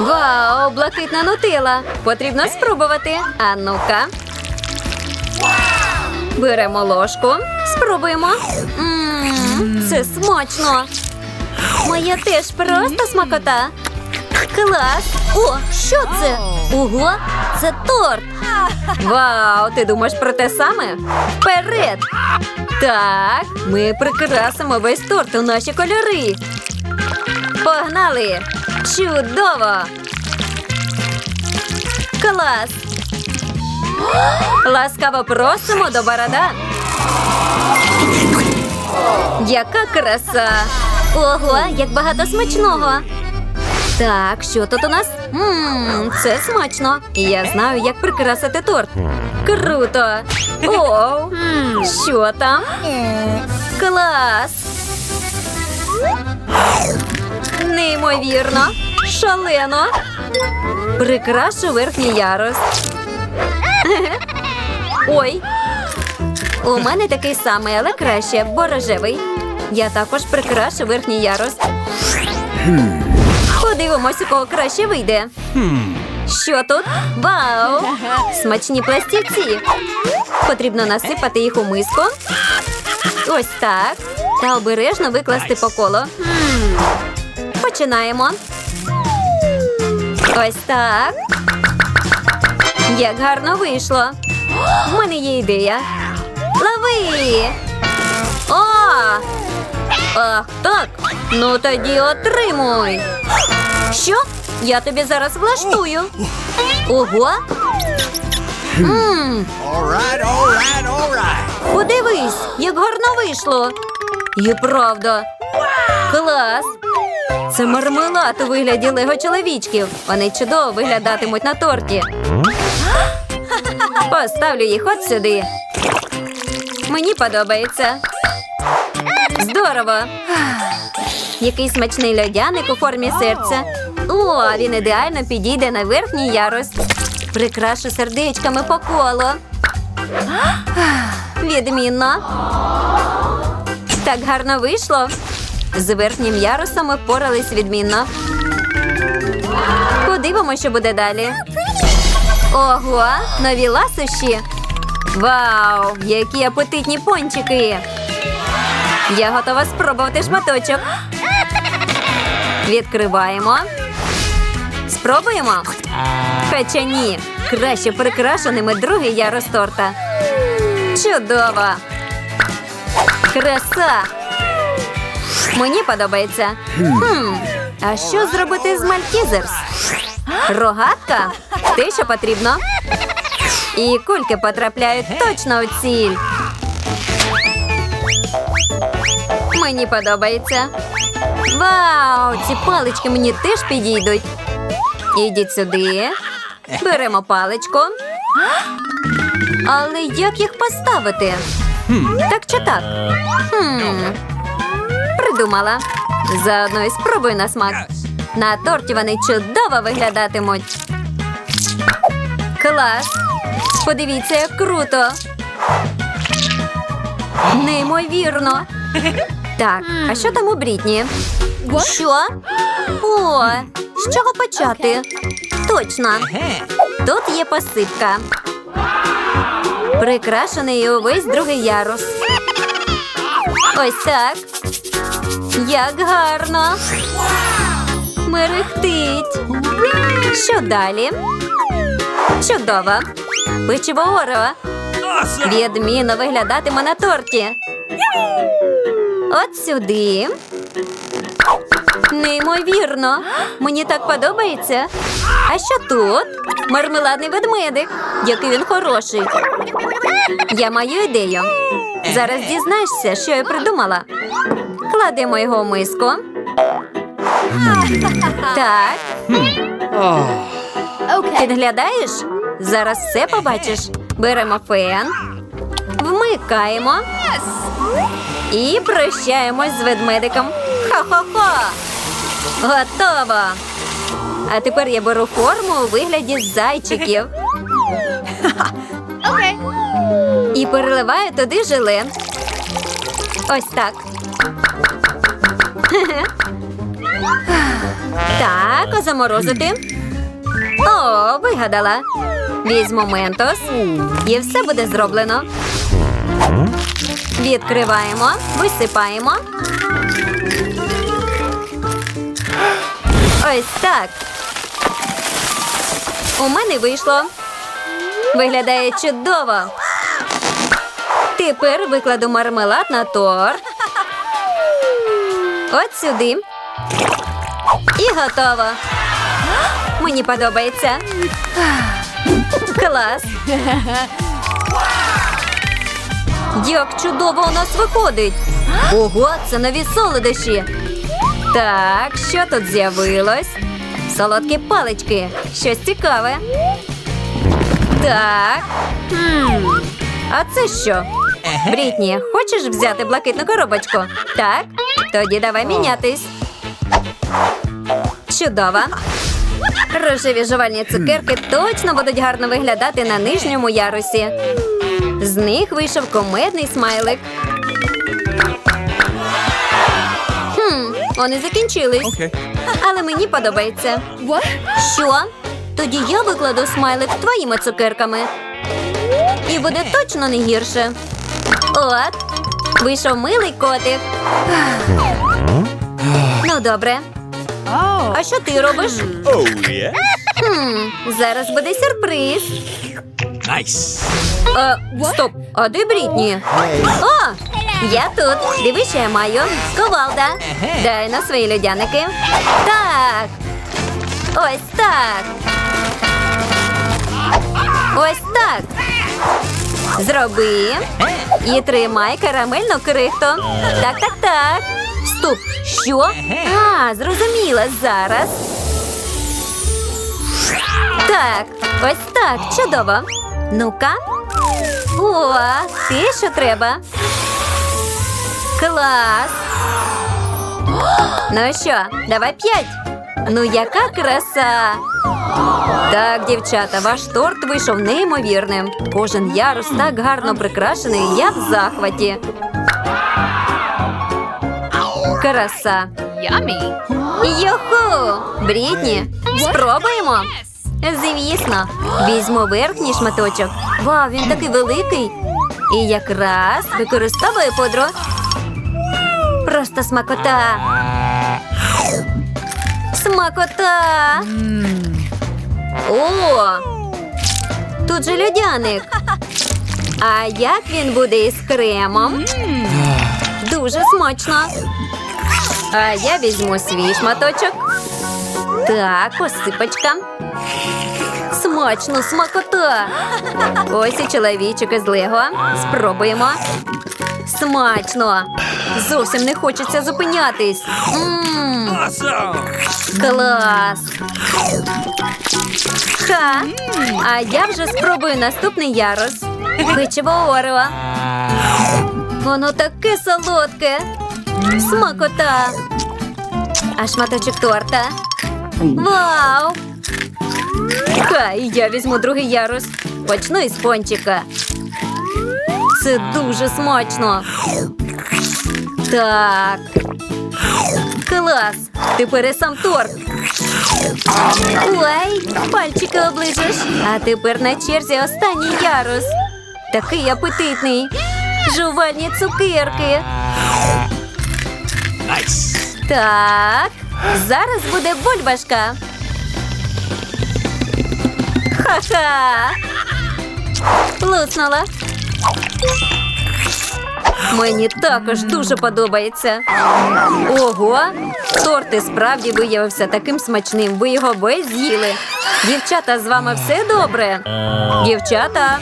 Вау, блакитна нутила. Потрібно спробувати. А ну-ка. Беремо ложку. Спробуємо. Це смачно. Моя теж просто смакота. Клас! О, що це? Ого, це торт. Вау, ти думаєш про те саме? Вперед! Так, ми прикрасимо весь торт у наші кольори. Погнали! Чудово! Клас! Ласкаво просимо до борода. Яка краса! Ого, як багато смачного! Так, що тут у нас? Ммм, це смачно. Я знаю, як прикрасити торт. Круто! Оу! Що там? Клас! Неймовірно! Шалено! Прикрашу верхній ярус. Ой! У мене такий самий, але краще, бо рожевий. Я також прикрашу верхній ярус. Подивимось, у кого краще вийде. Що тут? Вау! Смачні пластівці. Потрібно насипати їх у миску. Ось так. Та обережно викласти по колу. Починаємо. Ось так. Як гарно вийшло. У мене є ідея. Лови! О! Ах, так. Ну тоді отримуй. Що? Я тобі зараз влаштую. Ого. Мм, All right, all right, all right. подивись, як гарно вийшло. І правда. Клас. Це мармелад у вигляді лего чоловічків. Вони чудово виглядатимуть на торті. Поставлю їх от сюди. Мені подобається. Здорово. Який смачний льодяник у формі серця. О, він ідеально підійде на верхній ярус. Прикрашу сердечками по колу. Відмінно. Так гарно вийшло. З верхнім ярусом ми впорались відмінно. Подивимося, що буде далі. Ого, нові ласощі. Вау, які апетитні пончики. Я готова спробувати шматочок. Відкриваємо. Спробуємо. Хоча ні. Краще прикрашеними другий ярус торта. Чудово. Краса. Мені подобається. Хм, а що зробити з Малькізерс? Рогатка? Те, що потрібно. І кульки потрапляють точно у ціль. Мені подобається. Вау! Ці палички мені теж підійдуть. Ідіть сюди. Беремо паличку. Але як їх поставити? Так чи так? Хм. Придумала. Заодно і спробуй на смак. На торті вони чудово виглядатимуть. Клас! Подивіться, як круто. Неймовірно. Так, а що там у Брітні? Що? О, з чого почати? Точно. Тут є посипка. Прикрашений увесь другий ярус. Ось так. Як гарно. Мерехтить. Що далі? Чудово. Печиво Орео. Відмінно виглядатиме на торті. От сюди. Неймовірно. Мені так подобається. А що тут? Мармеладний ведмедик. Який він хороший. Я маю ідею. Зараз дізнаєшся, що я придумала. Кладемо його в миску. Так. Підглядаєш? Зараз все побачиш. Беремо фен, вмикаємо і прощаємось з ведмедиком. Хо-хо-хо! Готово! А тепер я беру форму у вигляді зайчиків. І переливаю туди желе. Ось так. Так, заморозити. О, вигадала. Візьму ментос. І все буде зроблено. Відкриваємо, висипаємо. Ось так. У мене вийшло. Виглядає чудово. Тепер викладу мармелад на торт. От сюди. І готово. Мені подобається. Клас. Як чудово у нас виходить. Ого, це нові солодощі. Так, що тут з'явилось? Солодкі палички. Щось цікаве. Так. А це що? Брітні, хочеш взяти блакитну коробочку? Так? Тоді давай мінятись. Чудово. Рожеві жувальні цукерки точно будуть гарно виглядати на нижньому ярусі. З них вийшов комедний смайлик. Хм, вони закінчились. Okay. Але мені подобається. Що? Тоді я викладу смайлик твоїми цукерками. І буде точно не гірше. От, вийшов милий котик. Ну, добре. А що ти робиш? Oh, yeah. Хм, зараз буде сюрприз. Nice. А, стоп, а де Брітні? О, я тут. Дивись, що я маю. Ковалда. Дай на свої льодяники. Так. Ось так. Ось так. Зроби. І тримай карамельну крихту. Так, так, так. Стоп. Що? А, зрозуміла зараз. Так, ось так, чудово. Ну-ка. О, те, що треба. Клас. Ну що, давай п'ять. Ну, яка краса. Так, дівчата, ваш торт вийшов неймовірним. Кожен ярус так гарно прикрашений, я в захваті. Краса. Йоху! Брітні, спробуємо? Звісно, візьму верхній шматочок. Вау, він такий великий. І якраз використовую пудру. Просто смакота. Смакота. О! Тут же льодяник. А як він буде із кремом? Дуже смачно. А я візьму свій шматочок. Так, посипочка. Смачно, смакота. Ось і чоловічок із Лего. Спробуємо. Смачно. Зовсім не хочеться зупинятись. Мм, Awesome. клас. Ха. А я вже спробую наступний ярус. Печиво Орео. Воно таке солодке. Смакота. А шматочок торта. Вау! Хай я візьму другий ярус. Почну із пончика. Це дуже смачно. Так. Клас. Тепер і сам торт. Ой, пальчики оближеш. А тепер на черзі останній ярус. Такий апетитний. Жувальні цукерки. Так, зараз буде бульбашка. Ха-ха. Луснула. Мені також дуже подобається. Ого, торт і справді виявився таким смачним. Ви його весь з'їли. Дівчата, з вами все добре? Дівчата,